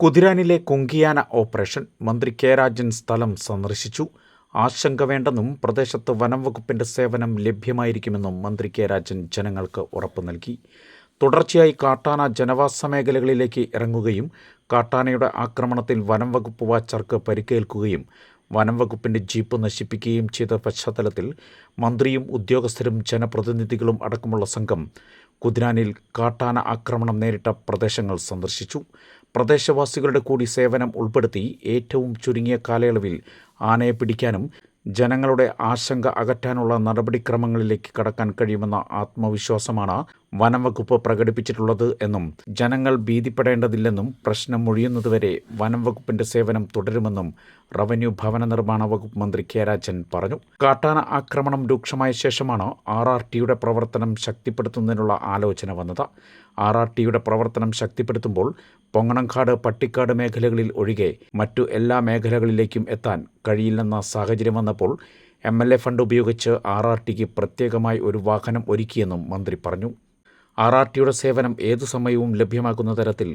കുതിരാനിലെ കുങ്കിയാന ഓപ്പറേഷൻ മന്ത്രി കെ രാജൻ സ്ഥലം സന്ദർശിച്ചു. ആശങ്ക വേണ്ടെന്നും പ്രദേശത്ത് വനം വകുപ്പിന്റെ സേവനം ലഭ്യമായിരിക്കുമെന്നും മന്ത്രി കെ രാജൻ ജനങ്ങൾക്ക് ഉറപ്പു നൽകി. തുടർച്ചയായി കാട്ടാന ജനവാസ മേഖലകളിലേക്ക് ഇറങ്ങുകയും കാട്ടാനയുടെ ആക്രമണത്തിൽ വനം വകുപ്പ് വാച്ചർക്ക് പരിക്കേൽക്കുകയും വനം വകുപ്പിന്റെ ജീപ്പ് നശിപ്പിക്കുകയും ചെയ്ത പശ്ചാത്തലത്തിൽ മന്ത്രിയും ഉദ്യോഗസ്ഥരും ജനപ്രതിനിധികളും അടക്കമുള്ള സംഘം കുതിരാനിൽ കാട്ടാന ആക്രമണം നേരിട്ട പ്രദേശങ്ങൾ സന്ദർശിച്ചു. പ്രദേശവാസികളുടെ കൂടി സേവനം ഉൾപ്പെടുത്തി ഏറ്റവും ചുരുങ്ങിയ കാലയളവിൽ ആനയെ പിടിക്കാനും ജനങ്ങളുടെ ആശങ്ക അകറ്റാനുള്ള നടപടിക്രമങ്ങളിലേക്ക് കടക്കാൻ കഴിയുമെന്ന ആത്മവിശ്വാസമാണ് വനം വകുപ്പ് പ്രകടിപ്പിച്ചിട്ടുള്ളത് എന്നും ജനങ്ങൾ ഭീതിപ്പെടേണ്ടതില്ലെന്നും പ്രശ്നം ഒഴിയുന്നതുവരെ വനം വകുപ്പിന്റെ സേവനം തുടരുമെന്നും റവന്യൂ ഭവന നിർമ്മാണ വകുപ്പ് മന്ത്രി കെ രാജൻ പറഞ്ഞു. കാട്ടാന ആക്രമണം രൂക്ഷമായ ശേഷമാണ് ആർ ആർ ടിയുടെ പ്രവർത്തനം ശക്തിപ്പെടുത്തുന്നതിനുള്ള ആലോചന വന്നത്. ആർ ആർ ടിയുടെ പ്രവർത്തനം ശക്തിപ്പെടുത്തുമ്പോൾ പൊങ്ങണംകാട് പട്ടിക്കാട് മേഖലകളിൽ ഒഴികെ മറ്റു എല്ലാ മേഖലകളിലേക്കും എത്താൻ കഴിയില്ലെന്ന സാഹചര്യം വന്നപ്പോൾ എം എൽ എ ഫണ്ട് ഉപയോഗിച്ച് ആർ ആർ ടിക്ക് പ്രത്യേകമായി ഒരു വാഹനം ഒരുക്കിയെന്നും മന്ത്രി പറഞ്ഞു. ആർ ആർ ടിയുടെ സേവനം ഏതു സമയവും ലഭ്യമാക്കുന്ന തരത്തിൽ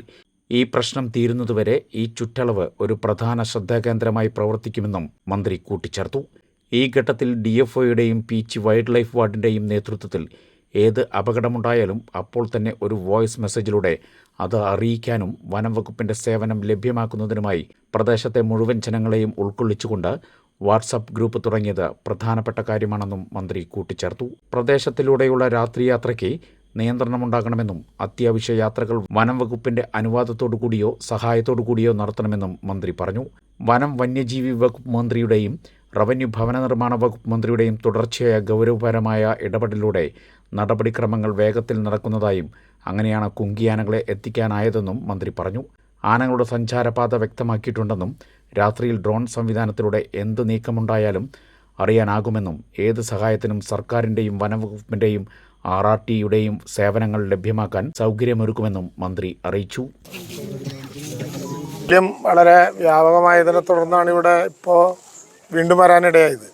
ഈ പ്രശ്നം തീരുന്നതുവരെ ഈ ചുറ്റളവ് ഒരു പ്രധാന ശ്രദ്ധാകേന്ദ്രമായി പ്രവർത്തിക്കുമെന്നും മന്ത്രി കൂട്ടിച്ചേർത്തു. ഈ ഘട്ടത്തിൽ ഡി എഫ് ഒയുടെയും പീച്ച് വൈൽഡ് ലൈഫ് വാർഡിന്റെയും നേതൃത്വത്തിൽ ഏത് അപകടമുണ്ടായാലും അപ്പോൾ തന്നെ ഒരു വോയിസ് മെസ്സേജിലൂടെ അത് അറിയിക്കാനും വനം വകുപ്പിന്റെ സേവനം ലഭ്യമാക്കുന്നതിനുമായി പ്രദേശത്തെ മുഴുവൻ ജനങ്ങളെയും ഉൾക്കൊള്ളിച്ചുകൊണ്ട് വാട്സപ്പ് ഗ്രൂപ്പ് തുടങ്ങിയത് പ്രധാനപ്പെട്ട കാര്യമാണെന്നും മന്ത്രി കൂട്ടിച്ചേർത്തു. പ്രദേശത്തിലൂടെയുള്ള രാത്രിയാത്രയ്ക്ക് നിയന്ത്രണമുണ്ടാകണമെന്നും അത്യാവശ്യ യാത്രകൾ വനം വകുപ്പിന്റെ അനുവാദത്തോടു കൂടിയോ സഹായത്തോടു കൂടിയോ നടത്തണമെന്നും മന്ത്രി പറഞ്ഞു. വനം വന്യജീവി വകുപ്പ് മന്ത്രിയുടെയും റവന്യൂ ഭവന നിർമ്മാണ വകുപ്പ് മന്ത്രിയുടെയും തുടർച്ചയായ ഗൗരവപരമായ ഇടപെടലിലൂടെ നടപടിക്രമങ്ങൾ വേഗത്തിൽ നടക്കുന്നതായും അങ്ങനെയാണ് കുങ്കിയാനകളെ എത്തിക്കാനായതെന്നും മന്ത്രി പറഞ്ഞു. ആനകളുടെ സഞ്ചാരപാത വ്യക്തമാക്കിയിട്ടുണ്ടെന്നും രാത്രിയിൽ ഡ്രോൺ സംവിധാനത്തിലൂടെ എന്ത് നീക്കമുണ്ടായാലും അറിയാനാകുമെന്നും ഏത് സഹായത്തിനും സർക്കാരിന്റെയും വനംവകുപ്പിന്റെയും ആർ ആർ ടിയുടെയും സേവനങ്ങൾ ലഭ്യമാക്കാൻ സൗകര്യമൊരുക്കുമെന്നും മന്ത്രി അറിയിച്ചു. വളരെ വ്യാപകമായതിനെ തുടർന്നാണ് ഇവിടെ ഇപ്പോൾ വീണ്ടും വരാനിടയായത്.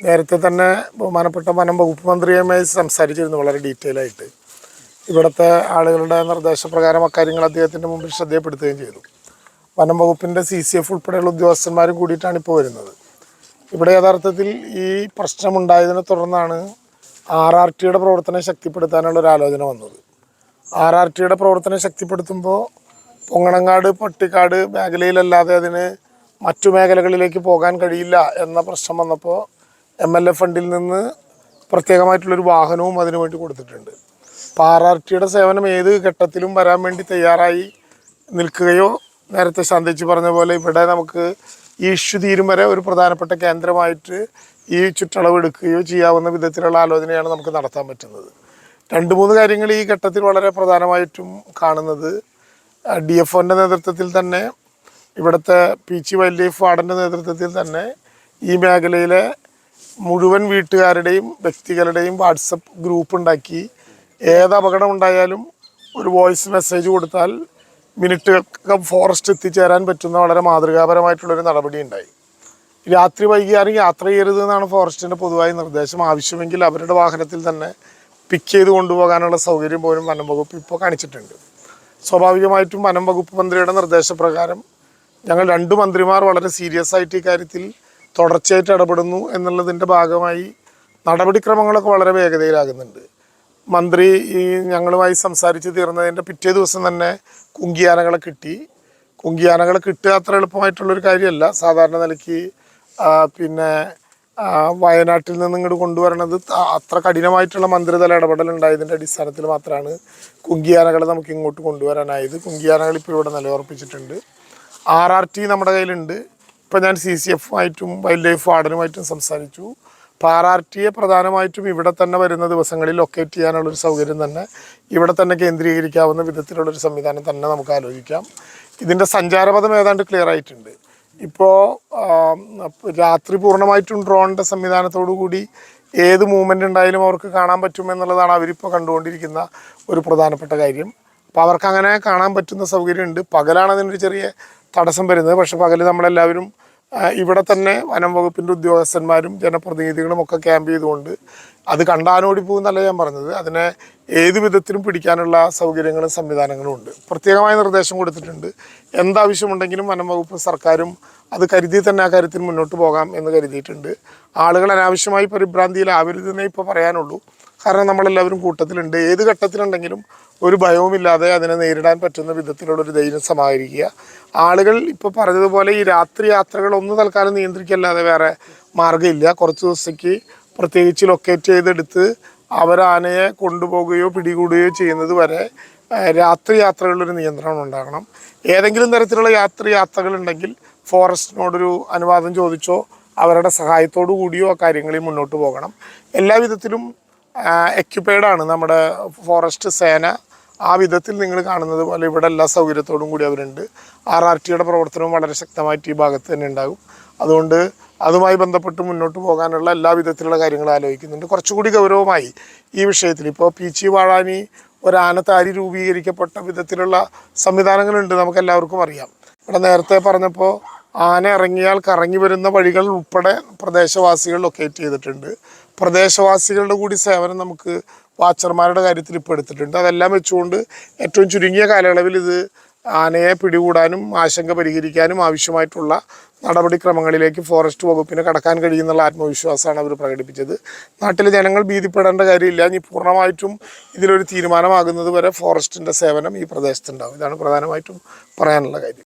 നേരത്തെ തന്നെ ബഹുമാനപ്പെട്ട വനം വകുപ്പ് മന്ത്രിയുമായി സംസാരിച്ചിരുന്നു വളരെ ഡീറ്റെയിൽ ആയിട്ട്. ഇവിടുത്തെ ആളുകളുടെ നിർദ്ദേശപ്രകാരം അക്കാര്യങ്ങൾ അദ്ദേഹത്തിന്റെ മുമ്പിൽ ശ്രദ്ധയപ്പെടുത്തുകയും ചെയ്തു. വനം വകുപ്പിന്റെ സി സി എഫ് ഉൾപ്പെടെയുള്ള ഉദ്യോഗസ്ഥന്മാരും കൂടിയിട്ടാണ് ഇപ്പോൾ വരുന്നത്. ഇവിടെ യഥാർത്ഥത്തിൽ ഈ പ്രശ്നമുണ്ടായതിനെ തുടർന്നാണ് ആർ ആർ ടിയുടെ പ്രവർത്തനം ശക്തിപ്പെടുത്താനുള്ള ഒരു ആലോചന വന്നത്. ആർ ആർ ടിയുടെ പ്രവർത്തനം ശക്തിപ്പെടുത്തുമ്പോൾ പൊങ്ങണങ്ങാട് പട്ടിക്കാട് മേഖലയിലല്ലാതെ അതിന് മറ്റു മേഖലകളിലേക്ക് പോകാൻ കഴിയില്ല എന്ന പ്രശ്നം വന്നപ്പോൾ എം എൽ എ ഫണ്ടിൽ നിന്ന് പ്രത്യേകമായിട്ടുള്ളൊരു വാഹനവും അതിനു വേണ്ടി കൊടുത്തിട്ടുണ്ട്. അപ്പോൾ ആർ ആർ ടിയുടെ സേവനം ഏത് ഘട്ടത്തിലും വരാൻ വേണ്ടി തയ്യാറായി നിൽക്കുകയോ നേരത്തെ ശാന്തിച്ച് പറഞ്ഞ പോലെ ഇവിടെ നമുക്ക് ഈ ഇഷ്യൂ തീരും വരെ ഒരു പ്രധാനപ്പെട്ട കേന്ദ്രമായിട്ട് ഈ ചുറ്റളവ് എടുക്കുകയോ ചെയ്യാവുന്ന വിധത്തിലുള്ള ആലോചനയാണ് നമുക്ക് നടത്താൻ പറ്റുന്നത്. രണ്ട് മൂന്ന് കാര്യങ്ങൾ ഈ ഘട്ടത്തിൽ വളരെ പ്രധാനമായിട്ടും കാണുന്നത്. ഡി എഫ് ഒന്റെ നേതൃത്വത്തിൽ തന്നെ ഇവിടുത്തെ പീച്ചി വൈൽഡ് ലൈഫ് വാർഡന്റെ നേതൃത്വത്തിൽ തന്നെ ഈ മേഖലയിലെ മുഴുവൻ വീട്ടുകാരുടെയും വ്യക്തികളുടെയും വാട്സപ്പ് ഗ്രൂപ്പ് ഉണ്ടാക്കി. ഏത് അപകടം ഉണ്ടായാലും ഒരു വോയിസ് മെസ്സേജ് കൊടുത്താൽ മിനിറ്റുകൾക്കകം ഫോറസ്റ്റ് എത്തിച്ചേരാൻ പറ്റുന്ന വളരെ മാതൃകാപരമായിട്ടുള്ളൊരു നടപടി ഉണ്ടായി. രാത്രി വൈകിയാലും യാത്ര ചെയ്യരുത് എന്നാണ് ഫോറസ്റ്റിന്റെ പൊതുവായ നിർദ്ദേശം. ആവശ്യമെങ്കിൽ അവരുടെ വാഹനത്തിൽ തന്നെ പിക്ക് ചെയ്ത് കൊണ്ടുപോകാനുള്ള സൗകര്യം പോലും വനം വകുപ്പ് ഇപ്പോൾ കാണിച്ചിട്ടുണ്ട്. സ്വാഭാവികമായിട്ടും വനം വകുപ്പ് മന്ത്രിയുടെ നിർദ്ദേശപ്രകാരം ഞങ്ങൾ രണ്ട് മന്ത്രിമാർ വളരെ സീരിയസ് ആയിട്ട് ഈ കാര്യത്തിൽ തുടർച്ചയായിട്ട് ഇടപെടുന്നു എന്നുള്ളതിന്റെ ഭാഗമായി നടപടിക്രമങ്ങളൊക്കെ വളരെ വേഗതയിലാകുന്നുണ്ട്. മന്ത്രി ഈ ഞങ്ങളുമായി സംസാരിച്ച് തീർന്നതിന്റെ പിറ്റേ ദിവസം തന്നെ കുങ്കിയാനകളെ കിട്ടി. കുങ്കിയാനകളെ കിട്ടുക അത്ര എളുപ്പമായിട്ടുള്ളൊരു കാര്യമല്ല. സാധാരണ നിലയ്ക്ക് പിന്നെ വയനാട്ടിൽ നിന്ന് ഇങ്ങോട്ട് കൊണ്ടുവരണത് അത്ര കഠിനമായിട്ടുള്ള മന്ത്രിതല ഇടപെടൽ ഉണ്ടായതിന്റെ അടിസ്ഥാനത്തിൽ മാത്രമാണ് കുങ്കിയാനകളെ നമുക്ക് ഇങ്ങോട്ട് കൊണ്ടുവരാനായത്. കുങ്കിയാനകൾ ഇപ്പോൾ ഇവിടെ നിലയുറപ്പിച്ചിട്ടുണ്ട്. ആർ ആർ ടി നമ്മുടെ കയ്യിലുണ്ട്. ഇപ്പം ഞാൻ സി സി എഫുമായിട്ടും വൈൽഡ് ലൈഫ് വാർഡനുമായിട്ടും സംസാരിച്ചു. അപ്പോൾ ആർ ആർ ടിയെ പ്രധാനമായിട്ടും ഇവിടെ തന്നെ വരുന്ന ദിവസങ്ങളിൽ ലൊക്കേറ്റ് ചെയ്യാനുള്ള ഒരു സൗകര്യം തന്നെ ഇവിടെ തന്നെ കേന്ദ്രീകരിക്കാവുന്ന വിധത്തിലുള്ളൊരു സംവിധാനം തന്നെ നമുക്ക് ആലോചിക്കാം. ഇതിന്റെ സഞ്ചാരപഥം ഏതാണ്ട് ക്ലിയർ ആയിട്ടുണ്ട്. ഇപ്പോൾ രാത്രി പൂർണമായിട്ടും ഡ്രോണിന്റെ സംവിധാനത്തോടു കൂടി ഏത് മൂവ്മെന്റ് ഉണ്ടായാലും അവർക്ക് കാണാൻ പറ്റും എന്നുള്ളതാണ് അവരിപ്പോൾ കണ്ടുകൊണ്ടിരിക്കുന്ന ഒരു പ്രധാനപ്പെട്ട കാര്യം. അപ്പോൾ അവർക്ക് അങ്ങനെ കാണാൻ പറ്റുന്ന സൗകര്യമുണ്ട്. പകലാണ് അതിനൊരു ചെറിയ തടസ്സം വരുന്നത്. പക്ഷേ പകൽ നമ്മളെല്ലാവരും ഇവിടെ തന്നെ വനം വകുപ്പിന്റെ ഉദ്യോഗസ്ഥന്മാരും ജനപ്രതിനിധികളും ഒക്കെ ക്യാമ്പ് ചെയ്തുകൊണ്ട് അത് കണ്ടാനോടി പോകുന്നല്ല ഞാൻ പറഞ്ഞത്. അതിനെ ഏത് വിധത്തിലും പിടിക്കാനുള്ള സൗകര്യങ്ങളും സംവിധാനങ്ങളും ഉണ്ട്. പ്രത്യേകമായ നിർദ്ദേശം കൊടുത്തിട്ടുണ്ട്. എന്താവശ്യമുണ്ടെങ്കിലും വനം വകുപ്പ് സർക്കാരും അത് കരുതി തന്നെ ആ കാര്യത്തിൽ മുന്നോട്ട് പോകാം എന്ന് കരുതിയിട്ടുണ്ട്. ആളുകൾ അനാവശ്യമായി പരിഭ്രാന്തിയിലാവരുതെന്നേ ഇപ്പോൾ പറയാനുള്ളൂ. കാരണം നമ്മളെല്ലാവരും കൂട്ടത്തിലുണ്ട്. ഏത് ഘട്ടത്തിലുണ്ടെങ്കിലും ഒരു ഭയവുമില്ലാതെ അതിനെ നേരിടാൻ പറ്റുന്ന വിധത്തിലുള്ള ഒരു ധൈര്യം സമാഹരിക്കുക. ആളുകൾ ഇപ്പോൾ പറഞ്ഞതുപോലെ ഈ രാത്രി യാത്രകൾ ഒന്ന് തൽക്കാലം നിയന്ത്രിക്കല്ലാതെ വേറെ മാർഗമില്ല. കുറച്ച് ദിവസത്തേക്ക് പ്രത്യേകിച്ച് ലൊക്കേറ്റ് ചെയ്തെടുത്ത് അവർ ആനയെ കൊണ്ടുപോകുകയോ പിടികൂടുകയോ ചെയ്യുന്നത് വരെ രാത്രി യാത്രകളിലൊരു നിയന്ത്രണം ഉണ്ടാകണം. ഏതെങ്കിലും തരത്തിലുള്ള രാത്രി യാത്രകളുണ്ടെങ്കിൽ ഫോറസ്റ്റിനോടൊരു അനുവാദം ചോദിച്ചോ അവരുടെ സഹായത്തോടു കൂടിയോ ആ കാര്യങ്ങളിൽ മുന്നോട്ട് പോകണം. എല്ലാ വിധത്തിലും എക്യുപ്പൈഡ് ആണ് നമ്മുടെ ഫോറസ്റ്റ് സേന. ആ വിധത്തിൽ നിങ്ങൾ കാണുന്നത് പോലെ ഇവിടെ എല്ലാ സൗകര്യത്തോടും കൂടി അവരുണ്ട്. ആർ ആർ ടിയുടെ പ്രവർത്തനവും വളരെ ശക്തമായിട്ട് ഈ ഭാഗത്ത് തന്നെ ഉണ്ടാകും. അതുകൊണ്ട് അതുമായി ബന്ധപ്പെട്ട് മുന്നോട്ട് പോകാനുള്ള എല്ലാ വിധത്തിലുള്ള കാര്യങ്ങൾ ആലോചിക്കുന്നുണ്ട്. കുറച്ചുകൂടി ഗൗരവമായി ഈ വിഷയത്തിൽ ഇപ്പോൾ പീച്ചി വാഴാനി ഒരാനത്താരി രൂപീകരിക്കപ്പെട്ട വിധത്തിലുള്ള സംവിധാനങ്ങളുണ്ട് നമുക്ക് എല്ലാവർക്കും അറിയാം. ഇവിടെ നേരത്തെ പറഞ്ഞപ്പോൾ ആന ഇറങ്ങിയാൽ കറങ്ങി വരുന്ന വഴികൾ ഉൾപ്പെടെ പ്രദേശവാസികൾ ലൊക്കേറ്റ് ചെയ്തിട്ടുണ്ട്. പ്രദേശവാസികളുടെ കൂടി സേവനം നമുക്ക് വാച്ചർമാരുടെ കാര്യത്തിൽ ഇപ്പോൾ എടുത്തിട്ടുണ്ട്. അതെല്ലാം വെച്ചുകൊണ്ട് ഏറ്റവും ചുരുങ്ങിയ കാലയളവിൽ ഇത് ആനയെ പിടികൂടാനും ആശങ്ക പരിഹരിക്കാനും ആവശ്യമായിട്ടുള്ള നടപടിക്രമങ്ങളിലേക്ക് ഫോറസ്റ്റ് വകുപ്പിന് കടക്കാൻ കഴിയുന്നുള്ള ആത്മവിശ്വാസമാണ് അവർ പ്രകടിപ്പിച്ചത്. നാട്ടിലെ ജനങ്ങൾ ഭീതിപ്പെടേണ്ട കാര്യമില്ല. ഇനി പൂർണമായിട്ടും ഇതിലൊരു തീരുമാനമാകുന്നത് വരെ ഫോറസ്റ്റിന്റെ സേവനം ഈ പ്രദേശത്തുണ്ടാവും. ഇതാണ് പ്രധാനമായിട്ടും പറയാനുള്ള കാര്യം.